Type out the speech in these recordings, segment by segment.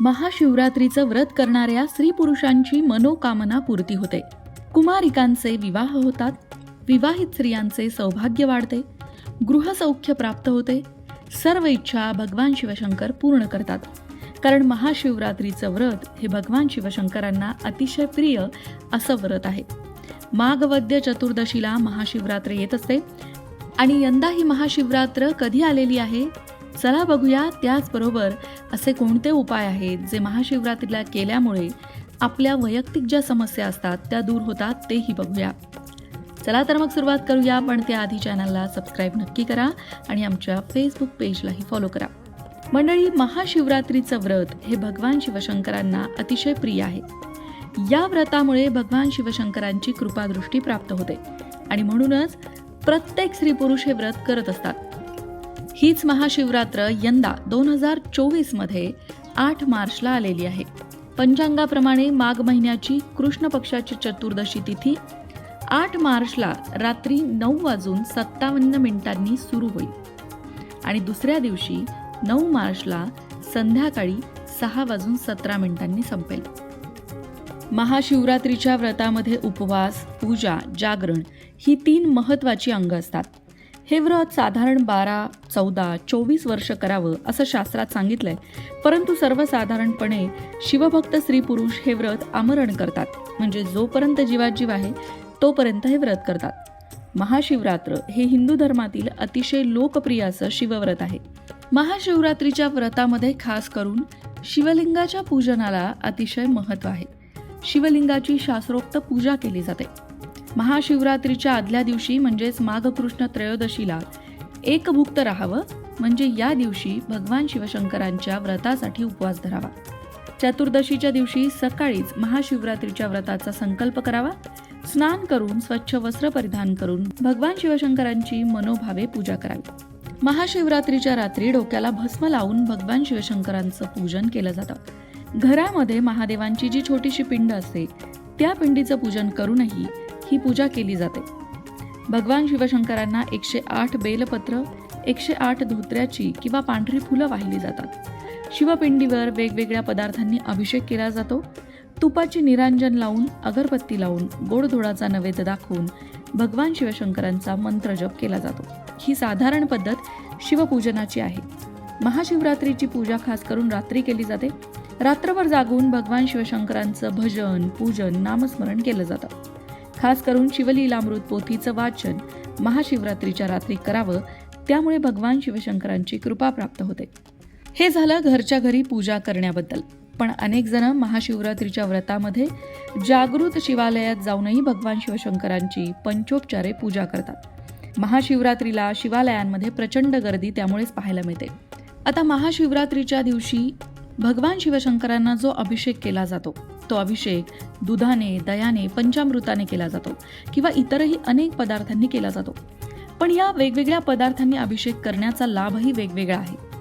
महाशिवरात्रीचं व्रत करणाऱ्या स्त्री पुरुषांची मनोकामना पूर्ती होते. कुमारिकांचे विवाह होतात. विवाहित स्त्रियांचे सौभाग्य वाढते. गृहसौख्य प्राप्त होते. सर्व इच्छा भगवान शिवशंकर पूर्ण करतात. कारण महाशिवरात्रीचं व्रत हे भगवान शिवशंकरांना अतिशय प्रिय असं व्रत आहे. माघवद्य चतुर्दशीला महाशिवरात्र येत असते. आणि यंदा ही महाशिवरात्र कधी आलेली आहे? चला बघूया त्याचबरोबर असे कोणते उपाय आहेत जे महाशिवरात्रीला केल्यामुळे आपल्या वैयक्तिक ज्या समस्या असतात त्या दूर होतात तेही बघूया. चला तर मग सुरुवात करूया पण त्याआधी चॅनलला सबस्क्राईब नक्की करा आणि आमच्या फेसबुक पेजलाही फॉलो करा. मंडळी महाशिवरात्रीचं व्रत हे भगवान शिवशंकरांना अतिशय प्रिय आहे. या व्रतामुळे भगवान शिवशंकरांची कृपादृष्टी प्राप्त होते. आणि म्हणूनच प्रत्येक स्त्री पुरुष हे व्रत करत असतात. हीच महाशिवरात्र यंदा दोन हजार चोवीसमध्ये आठ मार्चला आलेली आहे. पंचांगाप्रमाणे माघ महिन्याची कृष्ण पक्षाची चतुर्दशी तिथी आठ मार्चला रात्री नऊ वाजून सत्तावन्न मिनिटांनी सुरू होईल. आणि दुसऱ्या दिवशी नऊ मार्चला संध्याकाळी सहा वाजून सतरा मिनिटांनी संपेल. महाशिवरात्रीच्या व्रतामध्ये उपवास पूजा जागरण ही तीन महत्त्वाची अंग असतात. हे व्रत साधारण बारा चौदा चोवीस वर्ष करावं असं शास्त्रात सांगितलंय. परंतु सर्वसाधारणपणे शिवभक्त स्त्री पुरुष हे व्रत आमरण करतात. म्हणजे जोपर्यंत जीवात जीव आहे तोपर्यंत हे व्रत करतात. महाशिवरात्र हे हिंदू धर्मातील अतिशय लोकप्रिय असं शिवव्रत आहे. महाशिवरात्रीच्या व्रतामध्ये खास करून शिवलिंगाच्या पूजनाला अतिशय महत्त्व आहे. शिवलिंगाची शास्त्रोक्त पूजा केली जाते. महाशिवरात्रीच्या आदल्या दिवशी म्हणजेच माघकृष्ण त्रयोदशीला एकभुक्त राहावं म्हणजे या दिवशी भगवान शिवशंकरांच्या व्रतासाठी उपवास धरावा. चतुर्दशीच्या दिवशी सकाळीच महाशिवरात्रीच्या व्रताचा संकल्प करावा. स्नान करून स्वच्छ वस्त्र परिधान करून भगवान शिवशंकरांची मनोभावे पूजा करावी. महाशिवरात्रीच्या रात्री डोक्याला भस्म लावून भगवान शिवशंकरांचं पूजन केलं जातं. घरामध्ये महादेवांची जी छोटीशी पिंड असते त्या पिंडीचं पूजन करूनही ही पूजा केली जाते. भगवान शिवशंकरांना एकशे आठ बेलपत्र एकशे आठ धोत्र्याची किंवा पांढरी फुलं वाहिली जातात. शिवपिंडीवर वेगवेगळ्या पदार्थांनी अभिषेक केला जातो. तुपाची निरांजन लावून अगरबत्ती लावून गोडधोडाचा नैवेद्य दाखवून भगवान शिवशंकरांचा मंत्र जप केला जातो. ही साधारण पद्धत शिवपूजनाची आहे. महाशिवरात्रीची पूजा खास करून रात्री केली जाते. रात्रभर जागून भगवान शिवशंकरांचं भजन पूजन नामस्मरण केलं जातं. खास करून शिवलीलामृत पोथीचं वाचन महाशिवरात्रीच्या रात्री करावं त्यामुळे भगवान शिवशंकरांची कृपा प्राप्त होते. हे झालं घरच्या घरी पूजा करण्याबद्दल. पण अनेक जण महाशिवरात्रीच्या व्रतामध्ये जागृत शिवालयात जाऊनही भगवान शिवशंकरांची पंचोपचारे पूजा करतात. महाशिवरात्रीला शिवालयांमध्ये प्रचंड गर्दी त्यामुळेच पाहायला मिळते. आता महाशिवरात्रीच्या दिवशी भगवान शिवशंकरांना जो अभिषेक केला जातो तो अभिषेक दुधाने दयाने पंचामृताने केला जातो किंवा इतरही अनेक पदार्थांनी केला जातो. पण या वेगवेगळ्या पदार्थांनी अभिषेक करण्याचा लाभही वेगवेगळा आहे.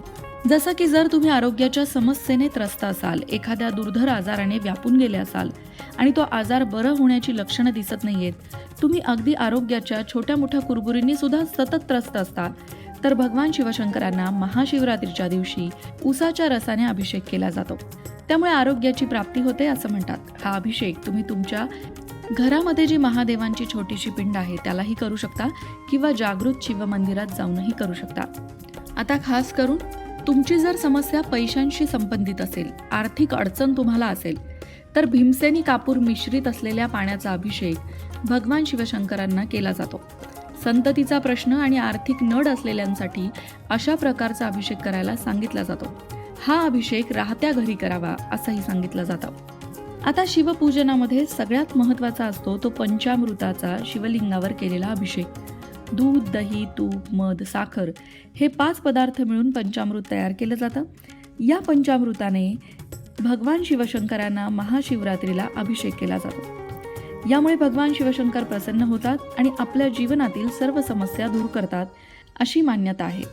जसं की जर तुम्ही आरोग्याच्या समस्येने त्रस्त असाल एखाद्या दुर्धर आजाराने व्यापून गेले असाल आणि तो आजार बरं होण्याची लक्षणं दिसत नाहीयेत तुम्ही अगदी आरोग्याच्या छोट्या मोठ्या कुरबुरींनी सुद्धा सतत त्रस्त असता तर भगवान शिवशंकरांना महाशिवरात्रीच्या दिवशी उसाच्या रसाने अभिषेक केला जातो. त्यामुळे आरोग्याची प्राप्ती होते असं म्हणतात. हा अभिषेक तुम्ही तुमच्या घरामध्ये जी महादेवांची छोटीशी पिंड आहे त्यालाही करू शकता किंवा जागृत शिवमंदिरात जाऊनही करू शकता. आता खास करून तुमची जर समस्या पैशांशी संबंधित असेल आर्थिक अडचण तुम्हाला असेल तर भीमसेनी कापूर मिश्रित असलेल्या पाण्याचा अभिषेक भगवान शिवशंकरांना केला जातो. संततीचा प्रश्न आणि आर्थिक नड असलेल्यांसाठी अशा प्रकारचा अभिषेक करायला सांगितला जातो. हा अभिषेक राहत्या घरी करावा असंही सांगितलं जातं. आता शिवपूजनामध्ये सगळ्यात महत्त्वाचा असतो तो पंचामृताचा शिवलिंगावर केलेला अभिषेक. दूध दही तूप मध साखर हे पाच पदार्थ मिळून पंचामृत तयार केलं जातं. या पंचामृताने भगवान शिवशंकरांना महाशिवरात्रीला अभिषेक केला जातो. यामुळे भगवान शिवशंकर प्रसन्न होतात आणि आपल्या जीवनातील सर्व समस्या दूर करतात अशी मान्यता आहे.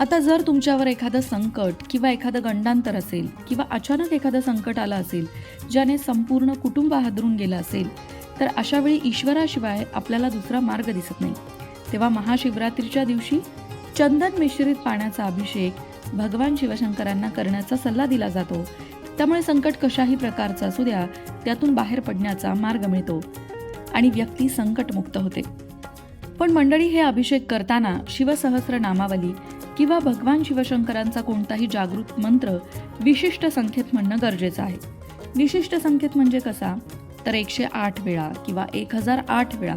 आता जर तुमच्यावर एखादं संकट किंवा एखादं गंडांतर असेल किंवा अचानक एखादं संकट आलं असेल ज्याने संपूर्ण कुटुंब हादरून गेलं असेल तर अशा वेळी ईश्वराशिवाय आपल्याला दुसरा मार्ग दिसत नाही. तेव्हा महाशिवरात्रीच्या दिवशी चंदन मिश्रित पाण्याचा अभिषेक भगवान शिवशंकरांना करण्याचा सल्ला दिला जातो त्यामुळे संकट कशाही प्रकारचं असू द्या त्यातून बाहेर पडण्याचा मार्ग मिळतो आणि व्यक्ती संकटमुक्त होते. पण मंडळी हे अभिषेक करताना शिवसहस्र नामावली किंवा भगवान शिवशंकरांचा कोणताही जागृत मंत्र विशिष्ट संख्येत म्हणणं गरजेचं आहे. विशिष्ट संख्येत म्हणजे कसा? तर एकशे आठ वेळा किंवा एक हजार आठ वेळा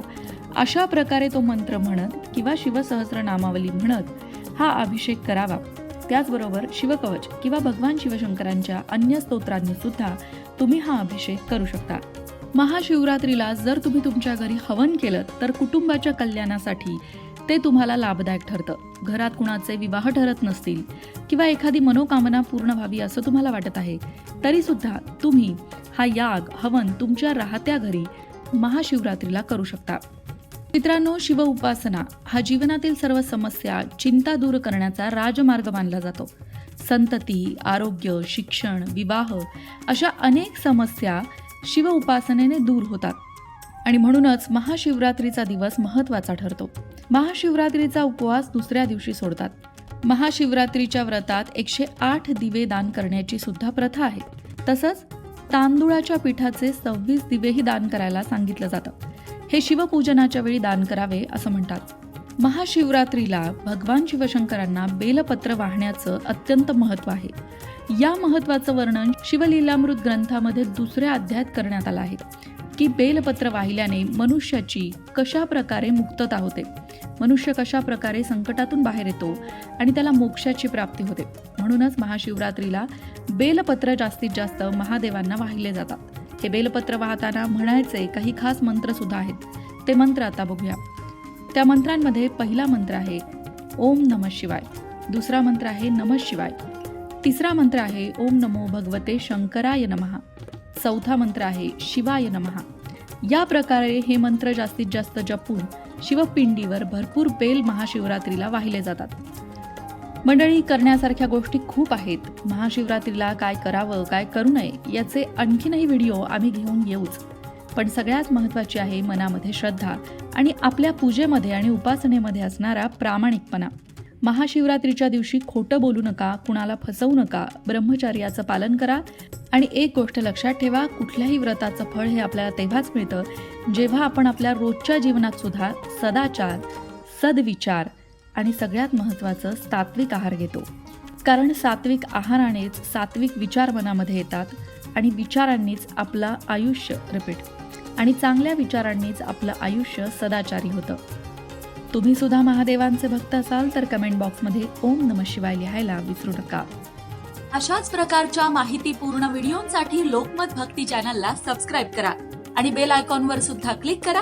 अशा प्रकारे तो मंत्र म्हणत किंवा शिवसहस्र नामावली म्हणत हा अभिषेक करावा. त्याचबरोबर शिवकवच किंवा भगवान शिवशंकरांच्या अन्य स्तोत्रांनी सुद्धा तुम्ही हा अभिषेक करू शकता. महाशिवरात्रीला जर तुम्ही तुमच्या घरी हवन केलं तर कुटुंबाच्या कल्याणासाठी ते तुम्हाला लाभदायक ठरतं. घरात कुणाचे विवाह ठरत नसतील किंवा एखादी मनोकामना पूर्ण व्हावी असं तुम्हाला वाटत आहे तरी सुद्धा तुम्ही हा याग हवन तुमच्या राहत्या घरी महाशिवरात्रीला करू शकता. मित्रांनो शिव उपासना हा जीवनातील सर्व समस्या चिंता दूर करण्याचा राजमार्ग मानला जातो. संतती आरोग्य शिक्षण विवाह अशा अनेक समस्या शिव उपासनेने दूर होतात. आणि म्हणूनच महाशिवरात्रीचा दिवस महत्त्वाचा ठरतो. महाशिवरात्रीचा उपवास दुसऱ्या दिवशी सोडतात. महाशिवरात्रीच्या व्रतात एकशे आठ दिवे दान करण्याची सुद्धा प्रथा आहे. तसंच तांदुळाच्या पिठाचे सव्वीस दिवेही दान करायला सांगितलं जातं. हे शिवपूजनाच्या वेळी दान करावे असं म्हणतात. महाशिवरात्रीला भगवान शिवशंकरांना बेलपत्र वाहण्याचं अत्यंत महत्त्व आहे. या महत्त्वाचं वर्णन शिवलीलामृत ग्रंथामध्ये दुसऱ्या अध्यायात करण्यात आलं आहे. की बेलपत्र वाहिल्याने मनुष्याची कशा प्रकारे मुक्तता होते? मनुष्य कशा प्रकारे संकटातून बाहेर येतो आणि त्याला मोक्षाची प्राप्ती होते? म्हणूनच महाशिवरात्रीला बेलपत्र जास्तीत जास्त महादेवांना वाहिले जातात. हे बेलपत्र वाहताना म्हणायचे काही खास मंत्र सुद्धा आहेत. ते मंत्र आता बघूया. त्या मंत्रांमध्ये पहिला मंत्र आहे ओम नम शिवाय. दुसरा मंत्र आहे नम शिवाय. तिसरा मंत्र आहे ओम नमो भगवते शंकराय नमहा चौथा मंत्र आहे शिवाय नमहा या प्रकारे हे मंत्र जास्तीत जास्त जपून शिवपिंडीवर भरपूर बेल महाशिवरात्रीला वाहिले जातात. मंडळी करण्यासारख्या गोष्टी खूप आहेत. महाशिवरात्रीला काय करावं काय करू नये याचे आणखीनही व्हिडिओ आम्ही घेऊन येऊच. पण सगळ्यात महत्त्वाची आहे मनामध्ये श्रद्धा आणि आपल्या पूजेमध्ये आणि उपासनेमध्ये असणारा प्रामाणिकपणा. महाशिवरात्रीच्या दिवशी खोटं बोलू नका कुणाला फसवू नका ब्रह्मचर्याचं पालन करा आणि एक गोष्ट लक्षात ठेवा कुठल्याही व्रताचं फळ हे आपल्याला तेव्हाच मिळतं जेव्हा आपण आपल्या रोजच्या जीवनात सुद्धा सदाचार सदविचार आणि सगळ्यात महत्त्वाचं सात्विक आहार घेतो. कारण सात्विक आहारानेच सात्विक विचार मनामध्ये येतात आणि विचारांनीच आपलं आयुष्य रिपीट. आणि चांगल्या विचारांनीच आपलं आयुष्य सदाचारी होतं. तुम्ही सुद्धा महादेवांचे भक्त असाल तर कमेंट बॉक्समध्ये ओम नम शिवाय लिहायला विसरू नका. अशाच प्रकारच्या माहितीपूर्ण व्हिडिओंसाठी लोकमत भक्ती चॅनलला सबस्क्राईब करा आणि बेल आयकॉनवर सुद्धा क्लिक करा